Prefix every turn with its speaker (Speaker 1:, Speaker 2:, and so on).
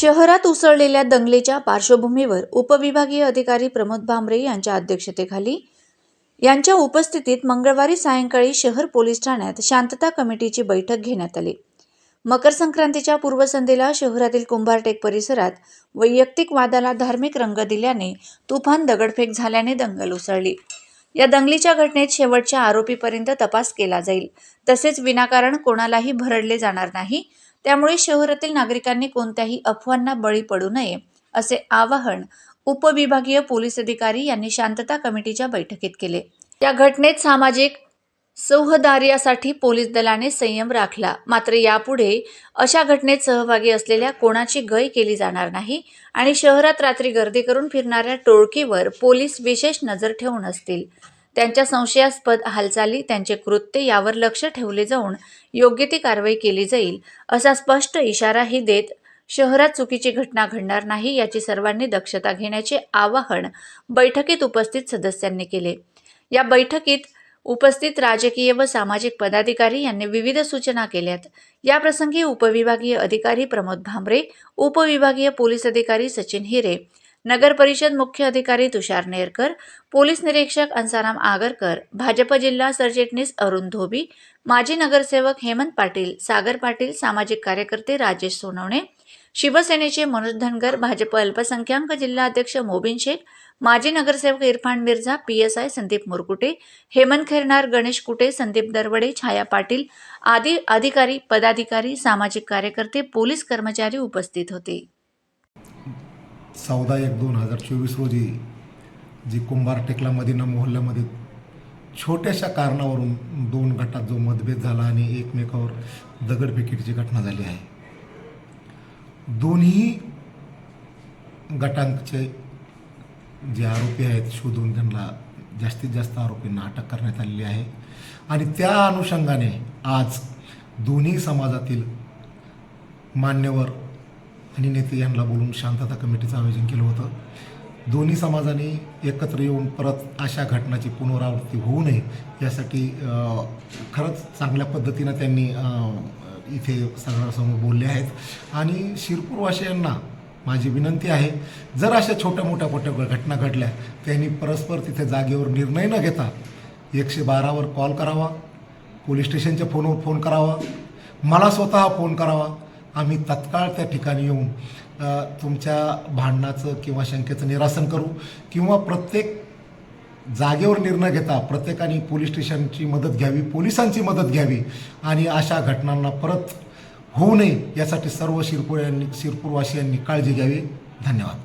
Speaker 1: शहरात उसळलेल्या दंगलीच्या पार्श्वभूमीवर उपविभागीय अधिकारी प्रमोद भांबरे यांच्या अध्यक्षतेखाली यांच्या उपस्थितीत मंगळवारी सायंकाळी शहर पोलीस ठाण्यात शांतता कमिटीची बैठक घेण्यात आली. मकर संक्रांतीच्या पूर्वसंध्येला शहरातील कुंभारटेक परिसरात वैयक्तिक वादाला धार्मिक रंग दिल्याने तुफान दगडफेक झाल्याने दंगल उसळली. या दंगलीच्या घटनेत शेवटच्या आरोपीपर्यंत तपास केला जाईल. तसेच विनाकारण कोणालाही भरडले जाणार नाही. त्यामुळे शहरातील नागरिकांनी कोणत्याही अफवांना बळी पडू नये असे आवाहन उपविभागीय पोलीस अधिकारी यांनी शांतता कमिटीच्या बैठकीत केले. या घटनेत सामाजिक सौहदार्यासाठी पोलीस दलाने संयम राखला. मात्र यापुढे अशा घटनेत सहभागी असलेल्या कोणाची गय केली जाणार नाही आणि शहरात रात्री गर्दी करून फिरणाऱ्या टोळकीवर पोलीस विशेष नजर ठेवून असतील. त्यांच्या संशयास्पद हालचाली त्यांचे कृत्य यावर लक्ष ठेवले जाऊन योग्य ती कारवाई केली जाईल असा स्पष्ट इशाराही देत शहरात चुकीची घटना घडणार नाही याची सर्वांनी दक्षता घेण्याचे आवाहन बैठकीत उपस्थित सदस्यांनी केले. या बैठकीत उपस्थित राजकीय व सामाजिक पदाधिकारी यांनी विविध सूचना केल्यात. याप्रसंगी उपविभागीय अधिकारी प्रमोद भांबरे उपविभागीय पोलीस अधिकारी सचिन हिरे नगर परिषद मुख्य अधिकारी तुषार नेरकर पोलीस निरीक्षक अंसाराम आगरकर भाजप जिल्हा सरचिटणीस अरुण धोबी माजी नगरसेवक हेमंत पाटील सागर पाटील सामाजिक कार्यकर्ते राजेश सोनवणे शिवसेनेचे मनोज धनगर भाजप अल्पसंख्याक जिल्हा अध्यक्ष मोबिन शेख माजी नगरसेवक Irfan Mirza P S I Sandeep Murkute Hemant Khairnar Ganesh Kute Sandeep Darwade Chhaya Patil आदी अधिकारी पदाधिकारी सामाजिक कार्यकर्ते पोलीस कर्मचारी उपस्थित होते.
Speaker 2: चौदा एक दोन हजार चोवीस रोजी जी कुंभार टेकला मदिना मोहल्ल्यामध्ये छोट्याशा कारणावरून दोन गटात जो मतभेद झाला आणि एकमेकावर दगडफेकीची घटना झाली आहे. दोन्ही गटांचे जे आरोपी आहेत शोधून त्यांना जास्तीत जास्त आरोपींना अटक करण्यात आलेली आहे. आणि त्या अनुषंगाने आज दोन्ही समाजातील मान्यवर आणि नेते यांना बोलून शांतता कमिटीचं आयोजन केलं होतं. दोन्ही समाजाने एकत्र येऊन परत अशा घटनाची पुनरावृत्ती होऊ नये यासाठी खरंच चांगल्या पद्धतीनं त्यांनी इथे सगळ्यांसमोर बोलले आहेत. आणि शिरपूरवासियांना माझी विनंती आहे जर अशा छोट्या मोठ्या मोठ्या घटना घडल्या त्यांनी परस्पर तिथे जागेवर निर्णय न घेता एकशे बारावर कॉल करावा पोलीस स्टेशनच्या फोनवर फोन करावा मला स्वतः फोन करावा आम्ही तत्काळ त्या ठिकाणी येऊन तुमच्या भांडणाचं किंवा शंकेचं निरासन करू किंवा प्रत्येक जागेवर निर्णय घेता प्रत्येकाने पोलीस स्टेशनची मदत घ्यावी पोलिसांची मदत घ्यावी आणि अशा घटनांना परत होऊ नये यासाठी सर्व शिरपूर यांनी शिरपूरवासियांनी काळजी घ्यावी. धन्यवाद.